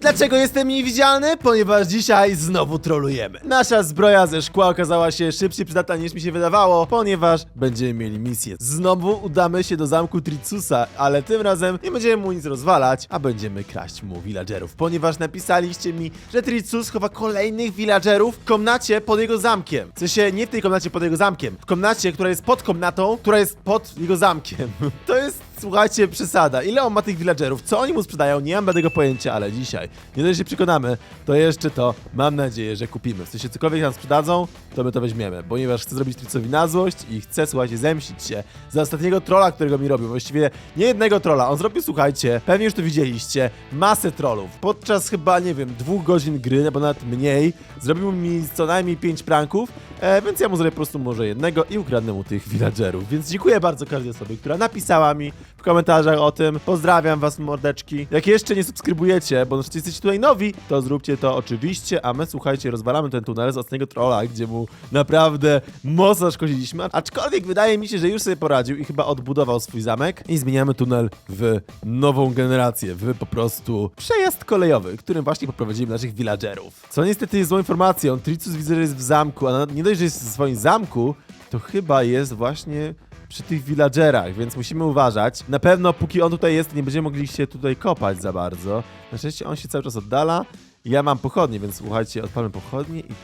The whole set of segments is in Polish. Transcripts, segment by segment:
Dlaczego jestem niewidzialny? Ponieważ dzisiaj znowu trolujemy. Nasza zbroja ze szkła okazała się szybciej przydatna niż mi się wydawało, ponieważ będziemy mieli misję. Znowu udamy się do zamku Tricusa, ale tym razem nie będziemy mu nic rozwalać, a będziemy kraść mu villagerów, ponieważ napisaliście mi, że Tricus chowa kolejnych villagerów w komnacie pod jego zamkiem. W sensie nie w tej komnacie pod jego zamkiem, w komnacie, która jest pod komnatą, która jest pod jego zamkiem. To jest Słuchajcie, przesada. Ile on ma tych villagerów? Co oni mu sprzedają? Nie mam żadnego pojęcia, ale dzisiaj, nie dość, się przekonamy, to jeszcze to mam nadzieję, że kupimy. W sensie cokolwiek nam sprzedadzą, to my to weźmiemy, ponieważ chcę zrobić Tricowi na złość i chcę, słuchajcie, zemścić się za ostatniego trolla, którego mi robił. Właściwie nie jednego trolla. On zrobił, słuchajcie, pewnie już to widzieliście, masę trollów. Podczas chyba, nie wiem, dwóch godzin gry, albo nawet mniej, zrobił mi co najmniej pięć pranków, e, więc ja mu zrobię po prostu może jednego i ukradnę mu tych villagerów. Więc dziękuję bardzo każdej osobie, która napisała mi w komentarzach o tym. Pozdrawiam was, mordeczki. Jak jeszcze nie subskrybujecie, bo jeśli jesteście tutaj nowi, to zróbcie to oczywiście, a my, słuchajcie, rozwalamy ten tunel z ostatniego trolla, gdzie mu naprawdę mocno szkodziliśmy. Aczkolwiek wydaje mi się, że już sobie poradził i chyba odbudował swój zamek. I zmieniamy tunel w nową generację, w po prostu przejazd kolejowy, którym właśnie poprowadzimy naszych villagerów. Co niestety jest złą informacją. Tricus widzę, że jest w zamku, a nie dość, jest w swoim zamku, to chyba jest właśnie przy tych villagerach, więc musimy uważać. Na pewno póki on tutaj jest, nie będziemy mogli się tutaj kopać za bardzo. Na szczęście on się cały czas oddala. Ja mam pochodnie, więc słuchajcie, odpalmy pochodnie i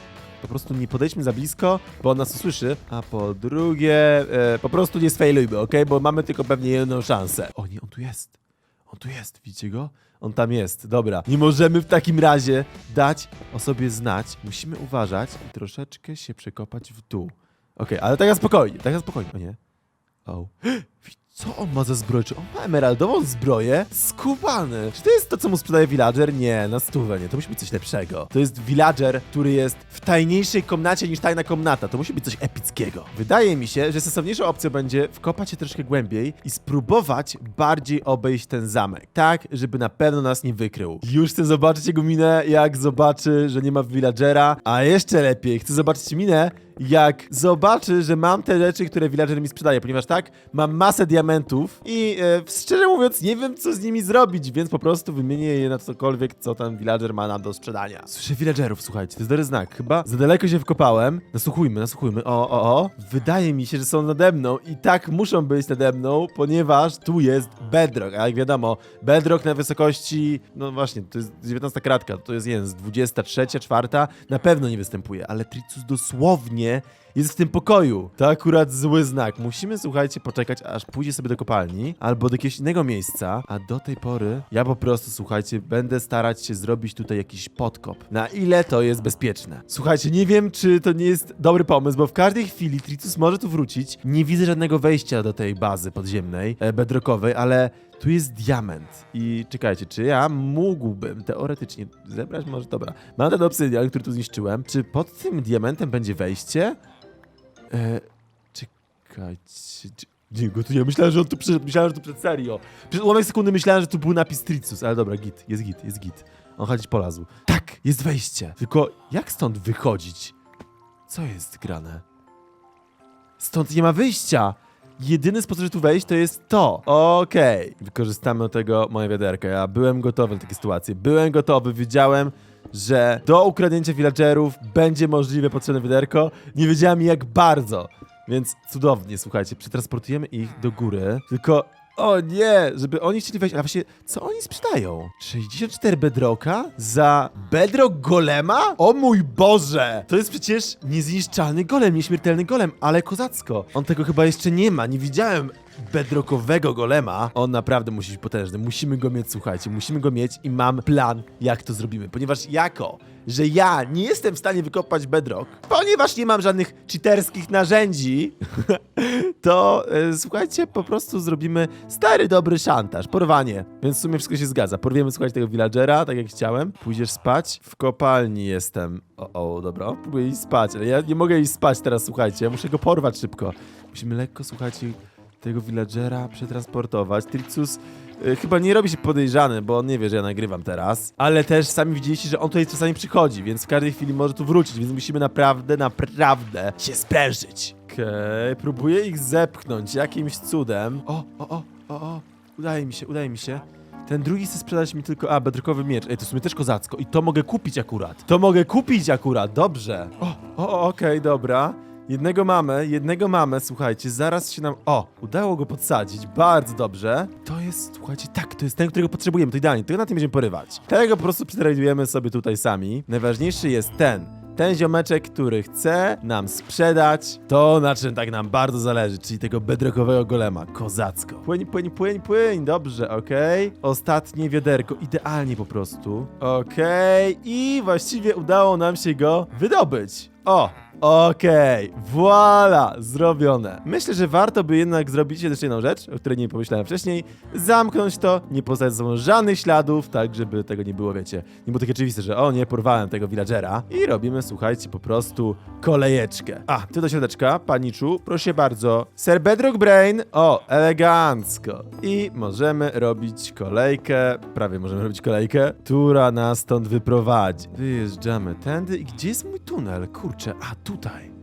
po prostu nie podejdźmy za blisko, bo on nas usłyszy. A po drugie, e, po prostu nie sfailujmy, ok? Bo mamy tylko pewnie jedną szansę. O nie, on tu jest. On tu jest, widzicie go? On tam jest, dobra. Nie możemy w takim razie dać o sobie znać. Musimy uważać i troszeczkę się przekopać w dół. Okej, ale tak spokojnie, tak spokojnie. O nie. O. Co on ma za zbroję? Czy on ma emeraldową zbroję? Skubany! Czy to jest to, co mu sprzedaje villager? Nie, na stówę nie. To musi być coś lepszego. To jest villager, który jest w tajniejszej komnacie niż tajna komnata. To musi być coś epickiego. Wydaje mi się, że sensowniejszą opcją będzie wkopać się troszkę głębiej i spróbować bardziej obejść ten zamek. Tak, żeby na pewno nas nie wykrył. Już chcę zobaczyć jego minę, jak zobaczy, że nie ma villagera. A jeszcze lepiej, chcę zobaczyć minę, jak zobaczy, że mam te rzeczy, które villager mi sprzedaje, ponieważ tak, mam masę diamentów i e, szczerze mówiąc nie wiem, co z nimi zrobić, więc po prostu wymienię je na cokolwiek, co ten villager ma nam do sprzedania. Słyszę villagerów, słuchajcie, to jest dobry znak. Chyba za daleko się wkopałem. Nasłuchujmy, nasłuchujmy. O, o, o. Wydaje mi się, że są nade mną i tak muszą być nade mną, ponieważ tu jest bedrock, a jak wiadomo, bedrock na wysokości, no właśnie, to jest 19 kratka, to jest jeden z 23, czwarta, na pewno nie występuje, ale Tricus dosłownie jest w tym pokoju. To akurat zły znak. Musimy, słuchajcie, poczekać, aż pójdzie sobie do kopalni albo do jakiegoś innego miejsca, a do tej pory ja po prostu, słuchajcie, będę starać się zrobić tutaj jakiś podkop. Na ile to jest bezpieczne. Słuchajcie, nie wiem, czy to nie jest dobry pomysł, bo w każdej chwili Tricus może tu wrócić. Nie widzę żadnego wejścia do tej bazy podziemnej, e, bedrockowej, ale tu jest diament. I czekajcie, czy ja mógłbym teoretycznie zebrać? Może dobra. Mam ten obsydian, który tu zniszczyłem. Czy pod tym diamentem będzie wejście? E, czekajcie. Nie, gotuję. Myślałem, że on tu przyszedł. Myślałem, że tu przed serio. Przez ułamek sekundy myślałem, że tu był napis Tricus, ale dobra, git, jest git, jest git. On chodzić polazł. Tak, jest wejście. Tylko jak stąd wychodzić? Co jest grane? Stąd nie ma wyjścia. Jedyny sposób, żeby tu wejść, to jest to. Okej. Wykorzystamy do tego moje wiaderko. Ja byłem gotowy na takie sytuacje. Byłem gotowy, wiedziałem, że do ukradnięcia villagerów będzie możliwe potrzebne wiaderko. Nie wiedziałem jak bardzo. Więc cudownie, słuchajcie, przetransportujemy ich do góry. Tylko, o nie, żeby oni chcieli wejść. A właśnie, co oni sprzedają? 64 bedrocka za bedrock golema? O mój Boże! To jest przecież niezniszczalny golem, nieśmiertelny golem, ale kozacko. On tego chyba jeszcze nie ma, nie widziałem bedrockowego golema. On naprawdę musi być potężny. Musimy go mieć, słuchajcie, musimy go mieć i mam plan, jak to zrobimy. Ponieważ jako, że ja nie jestem w stanie wykopać bedrock, ponieważ nie mam żadnych cheaterskich narzędzi, to e, słuchajcie, po prostu zrobimy stary, dobry szantaż, porwanie. Więc w sumie wszystko się zgadza. Porwiemy, słuchajcie, tego villagera, tak jak chciałem. Pójdziesz spać? W kopalni jestem. O, o, dobra, próbuję iść spać, ale ja nie mogę iść spać teraz, słuchajcie, ja muszę go porwać szybko. Musimy lekko, słuchajcie, tego villagera przetransportować. Tricus y, chyba nie robi się podejrzany, bo on nie wie, że ja nagrywam teraz. Ale też sami widzieliście, że on tutaj czasami przychodzi, więc w każdej chwili może tu wrócić, więc musimy naprawdę, naprawdę się sprężyć. Okej, próbuję ich zepchnąć jakimś cudem. O, o, o, o, o, udaje mi się, udaje mi się. Ten drugi chce sprzedać mi tylko, a, bedrockowy miecz. Ej, to w sumie też kozacko i to mogę kupić akurat. To mogę kupić akurat, dobrze. O, o, okej, dobra. Jednego mamy, jednego mamy, słuchajcie, zaraz się nam... O, udało go podsadzić, bardzo dobrze. To jest, słuchajcie, tak, to jest ten, którego potrzebujemy, to idealnie, tego na tym będziemy porywać. Tego po prostu przetradujemy sobie tutaj sami. Najważniejszy jest ten, ten ziomeczek, który chce nam sprzedać to, na czym tak nam bardzo zależy, czyli tego bedrockowego golema, kozacko. Płyń, płyń, płyń, płyń, dobrze, okej. Ostatnie wiaderko, idealnie po prostu. Okej, i właściwie udało nam się go wydobyć. O, Okej, voila, zrobione. Myślę, że warto by jednak zrobić jeszcze jedną rzecz, o której nie pomyślałem wcześniej. Zamknąć to, nie pozostawiać za sobą żadnych śladów, tak żeby tego nie było, wiecie. Nie było takie oczywiste, że o nie, porwałem tego villagera. I robimy, słuchajcie, po prostu kolejeczkę. A, ty do środeczka, paniczu, proszę bardzo. Sir Bedrock Brain, o, elegancko. I możemy robić kolejkę, prawie możemy robić kolejkę, która nas stąd wyprowadzi. Wyjeżdżamy tędy i gdzie jest mój tunel? Kurczę, a tutaj.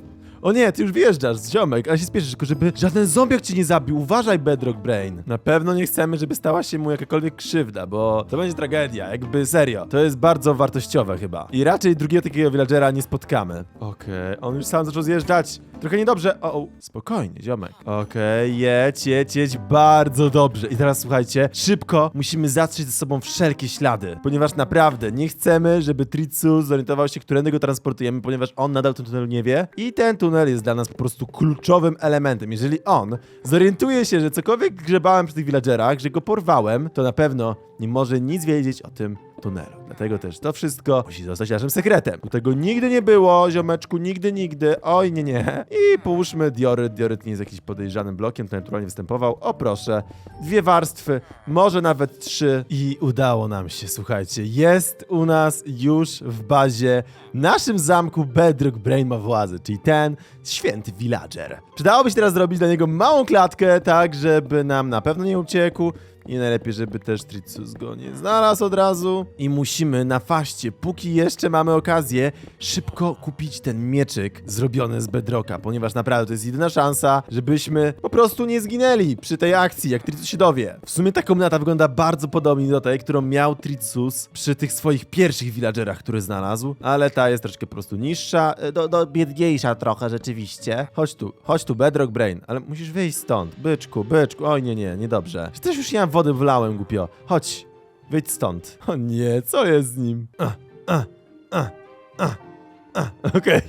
O nie, ty już wjeżdżasz, ziomek, ale się spieszysz, tylko żeby żaden zombiak cię nie zabił. Uważaj, Bedrock Brain. Na pewno nie chcemy, żeby stała się mu jakakolwiek krzywda, bo to będzie tragedia, jakby serio. To jest bardzo wartościowe chyba. I raczej drugiego takiego villagera nie spotkamy. Okej, on już sam zaczął zjeżdżać. Trochę niedobrze. O, o spokojnie, ziomek. Okej, jedź, jedź, jedź, bardzo dobrze. I teraz słuchajcie, szybko musimy zatrzeć ze sobą wszelkie ślady, ponieważ naprawdę nie chcemy, żeby Tritsu zorientował się, którędy go transportujemy, ponieważ on nadal ten tunel nie wie i ten tunel jest dla nas po prostu kluczowym elementem. Jeżeli on zorientuje się, że cokolwiek grzebałem przy tych villagerach, że go porwałem, to na pewno nie może nic wiedzieć o tym tunelu. Dlatego też to wszystko musi zostać naszym sekretem. Tu tego nigdy nie było, ziomeczku, nigdy, nigdy. Oj, nie, nie. I połóżmy dioryt. Dioryt nie jest jakiś podejrzanym blokiem, to naturalnie występował. O proszę, dwie warstwy, może nawet trzy. I udało nam się, słuchajcie. Jest u nas już w bazie naszym zamku Bedrock Brain ma władzę, czyli ten święty villager. Przydałoby się teraz zrobić dla niego małą klatkę, tak żeby nam na pewno nie uciekł. I najlepiej, żeby też Tritsus go nie znalazł od razu. I musimy na faście, póki jeszcze mamy okazję, szybko kupić ten mieczyk zrobiony z bedrocka, ponieważ naprawdę to jest jedyna szansa, żebyśmy po prostu nie zginęli przy tej akcji, jak Tritsus się dowie. W sumie ta komnata wygląda bardzo podobnie do tej, którą miał Tritsus przy tych swoich pierwszych villagerach, które znalazł, ale ta jest troszkę po prostu niższa, e, do, do biedniejsza trochę rzeczywiście. Chodź tu, chodź tu, Bedrock Brain, ale musisz wyjść stąd. Byczku, byczku, oj nie, nie, niedobrze. Też już nie mam wody wlałem, głupio. Chodź, wyjdź stąd. O nie, co jest z nim? A, a, a, a, a, okej.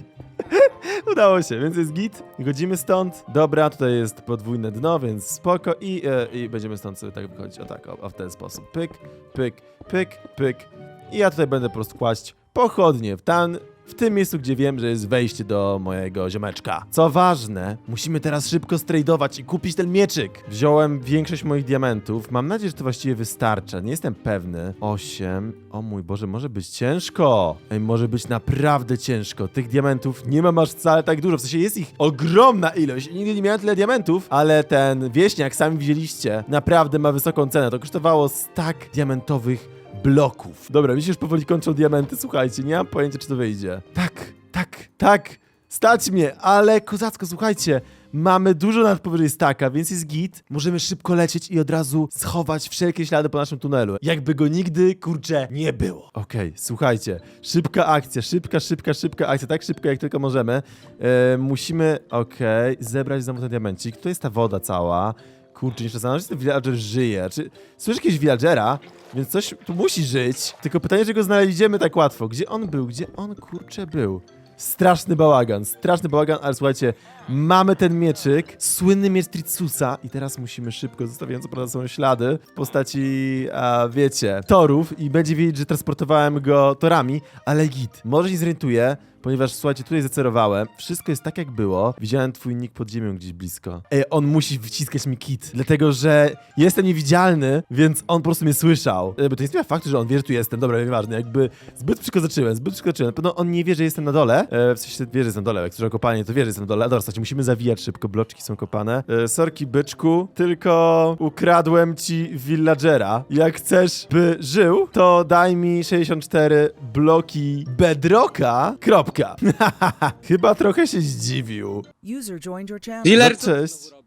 Udało się, więc jest git. Godzimy stąd. Dobra, tutaj jest podwójne dno, więc spoko. I, e, i będziemy stąd sobie tak wychodzić. O tak, o, o w ten sposób. Pyk, pyk, pyk, pyk. I ja tutaj będę po prostu kłaść pochodnie w tan. W tym miejscu, gdzie wiem, że jest wejście do mojego ziomeczka. Co ważne, musimy teraz szybko stradować i kupić ten mieczyk. Wziąłem większość moich diamentów. Mam nadzieję, że to właściwie wystarcza. Nie jestem pewny. Osiem. O mój Boże, może być ciężko. Ej, może być naprawdę ciężko. Tych diamentów nie mam aż wcale tak dużo. W sensie jest ich ogromna ilość. Nigdy nie miałem tyle diamentów, ale ten wieśniak, sami widzieliście, naprawdę ma wysoką cenę. To kosztowało stak diamentowych bloków. Dobra, mi się już powoli kończą diamenty, słuchajcie, nie mam pojęcia, czy to wyjdzie. Tak, tak, tak, stać mnie, ale kozacko, słuchajcie, mamy dużo nad powyżej staka, więc jest git. Możemy szybko lecieć i od razu schować wszelkie ślady po naszym tunelu. Jakby go nigdy, kurczę, nie było. Okej, słuchajcie, szybka akcja, szybka, szybka, szybka akcja, tak szybko jak tylko możemy. E, musimy, okej, zebrać znowu ten diamencik. Tu jest ta woda cała. Kurczę, nie zastanawiam się, czy ten villager żyje. Czy słyszysz jakiegoś villagera? Więc coś tu musi żyć. Tylko pytanie, czy go znaleźliśmy tak łatwo. Gdzie on był? Gdzie on, kurczę, był? Straszny bałagan, straszny bałagan, ale słuchajcie, mamy ten mieczyk, słynny miecz Tritsusa. I teraz musimy szybko, zostawiając prawda są ślady w postaci, a, wiecie, torów. I będzie wiedzieć, że transportowałem go torami, ale git, może się zorientuje, ponieważ słuchajcie, tutaj zacerowałem, wszystko jest tak jak było, widziałem twój nick pod ziemią gdzieś blisko. Ej, on musi wyciskać mi kit, dlatego, że jestem niewidzialny, więc on po prostu mnie słyszał. Jakby to nie zmienia faktu, że on wie, że tu jestem, dobra, nieważne, jakby zbyt przykozaczyłem, zbyt przykozaczyłem, na pewno on nie wie, że jestem na dole, e, w sensie wie, że jestem na dole, jak słyszę kopanie, to wie, że jestem na dole, dobra, słuchajcie, musimy zawijać szybko, bloczki są kopane. E, sorki, byczku, tylko ukradłem ci villagera. Jak chcesz, by żył, to daj mi 64 bloki bedrocka, kropka. Chyba trochę się zdziwił. User joined your channel. Dealer, No, cześć.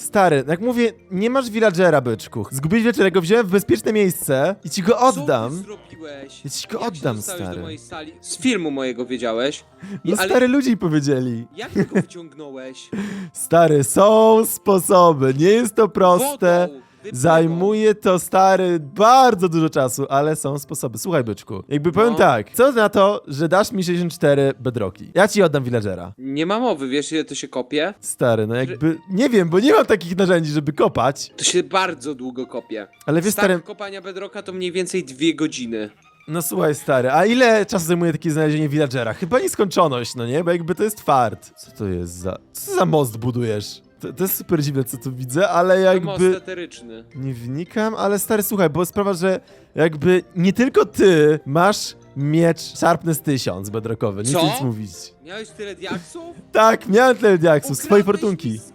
Stary, jak mówię, nie masz villagera, byczku. Zgubiłeś villagera, go wziąłem w bezpieczne miejsce i ci go Co ty oddam. zrobiłeś? Ja ci go Jak się oddam, dostałeś stary. do mojej sali? Z filmu mojego wiedziałeś? I, No ale stary, ludzie mi powiedzieli. jak ty go wyciągnąłeś? Stary, są sposoby, nie jest to proste. Wodą. Zajmuje to, stary, bardzo dużo czasu, ale są sposoby. Słuchaj, byczku, jakby powiem No. tak, co na to, że dasz mi 64 bedroki? Ja ci oddam villagera. Nie ma mowy, wiesz ile to się kopie? Stary, no jakby, nie wiem, bo nie mam takich narzędzi, żeby kopać, To się bardzo długo kopie. ale wiesz, Start stary, kopania bedrocka to mniej więcej dwie godziny. no słuchaj, stary, a ile czasu zajmuje takie znalezienie villagera? Chyba nieskończoność, no nie? Bo jakby to jest fart. Co to jest za, co za most budujesz? To, to jest super dziwne, co tu widzę, ale jakby... eteryczny. Nie wnikam, ale stary, słuchaj, bo sprawa, że jakby nie tylko ty masz miecz Sharpness 1000 bedrockowy, nie Co? chcę nic mówić. Miałeś tyle diaksów? Tak, miałem tyle diaksów, swojej Ukradłeś fortunki. mi z-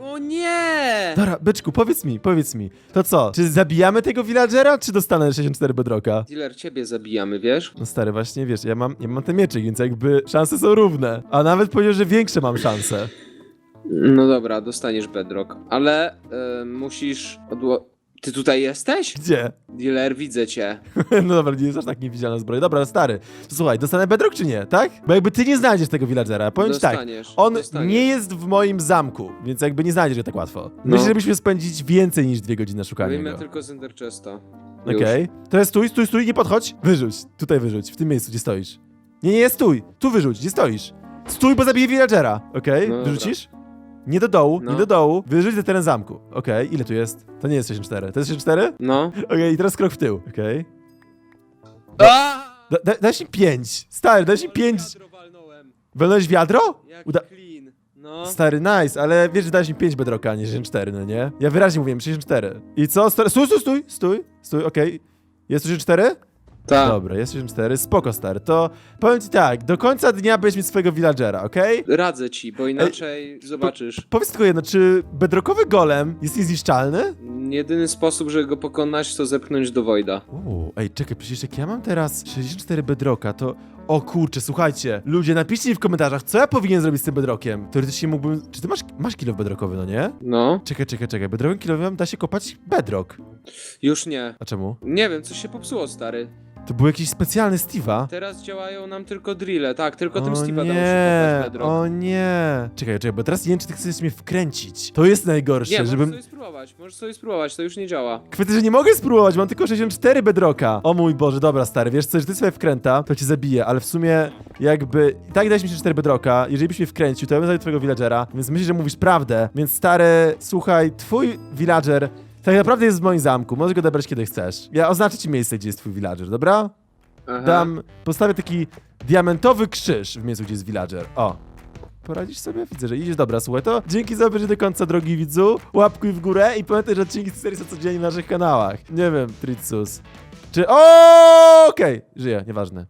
O nie! Dobra, byczku, powiedz mi, powiedz mi, to co, czy zabijamy tego villagera, czy dostanę 64 bedrocka? Dealer, ciebie zabijamy, wiesz? No stary, właśnie, wiesz, ja mam, ja mam ten mieczyk, więc jakby szanse są równe. A nawet powiedział, że większe mam szanse. No dobra, dostaniesz bedrock, ale e, musisz odło... Ty tutaj jesteś? Gdzie? Dealer, widzę cię. No dobra, nie jest aż tak niewidzialna zbroja. Dobra, stary, słuchaj, dostanę bedrock czy nie, tak? Bo jakby ty nie znajdziesz tego villagera, powiem ci tak. Dostaniesz. On dostaniesz. nie jest w moim zamku, więc jakby nie znajdziesz go tak łatwo. No. Myślę, że musimy spędzić więcej niż dwie godziny na szukanie Wyjmę go. tylko z Ender Chesta. Okej. Teraz stój, stój, stój, nie podchodź. Wyrzuć. Tutaj wyrzuć, w tym miejscu, gdzie stoisz. Nie, nie, stój. Tu vyrzuć, gdzie stoisz. Stój, bo zabiję villagera. Okej? No dobra. Wyrzucisz? Nie do dołu, No. nie do dołu. Wyrzuć za teren zamku. Okej, ile tu jest? To nie jest 64. To jest 64? No. Okej, i teraz krok w tył. Okej. Da, da, mi 5. Stary, dałeś mi 5. Wiadro walnąłem. Walnąłeś wiadro? Jak Uda- clean. No. Stary, nice, ale wiesz, że dałeś mi 5 bedrocka, a nie 64, no nie? Ja wyraźnie mówiłem, 64. I co? Stary, stój, stój, stój, stój, stój, okej. Jest 64? Tak. Dobra, jest 64, spoko, stary. To powiem ci tak, do końca dnia będziesz mieć swojego villagera, okej? Radzę ci, bo inaczej zobaczysz. Powiedz tylko jedno, czy bedrockowy golem jest niezniszczalny? Jedyny sposób, żeby go pokonać, to zepchnąć do Voida. Uuu, ej, czekaj, przecież jak ja mam teraz 64 bedrocka, to... O kurczę, słuchajcie, ludzie, napiszcie mi w komentarzach, co ja powinien zrobić z tym bedrockiem. Teoretycznie mógłbym... Czy ty masz, masz kilo bedrockowy, no nie? No. Czekaj, czekaj, czekaj, bedrockiem kilowym da się kopać bedrock. Już nie. A czemu? Nie wiem, coś się popsuło, stary. To był jakiś specjalny Steve'a. Teraz działają nam tylko drille. Tak, tylko tym Steve'a dało się nie, o nie. Czekaj, czekaj, bo teraz nie wiem, czy ty chcesz mnie wkręcić. To jest najgorsze, Nie, możesz żebym... sobie spróbować, możesz sobie spróbować, to już nie działa. Kwestia, że nie mogę spróbować, mam tylko 64 bedrocka. O mój Boże, dobra stary, wiesz co, że ty sobie wkręta, to cię zabiję, ale w sumie jakby i tak dałeś mi 64 bedrocka, jeżeli byś mnie wkręcił, to ja bym zabił twojego villagera, więc myślę, że mówisz prawdę, więc stary, słuchaj, twój villager tak naprawdę jest w moim zamku, możesz go odebrać kiedy chcesz. Ja oznaczę ci miejsce, gdzie jest twój villager, dobra? Aha. Dam, postawię taki diamentowy krzyż w miejscu, gdzie jest villager. O. Poradzisz sobie? Widzę, że idziesz. Dobra, słuchaj, to dzięki za obejrzenie do końca, drogi widzu. Łapkuj w górę i pamiętaj, że odcinki z serii są codziennie na naszych kanałach. Nie wiem, Tritsus. Czy... O, Okej, żyję, nieważne.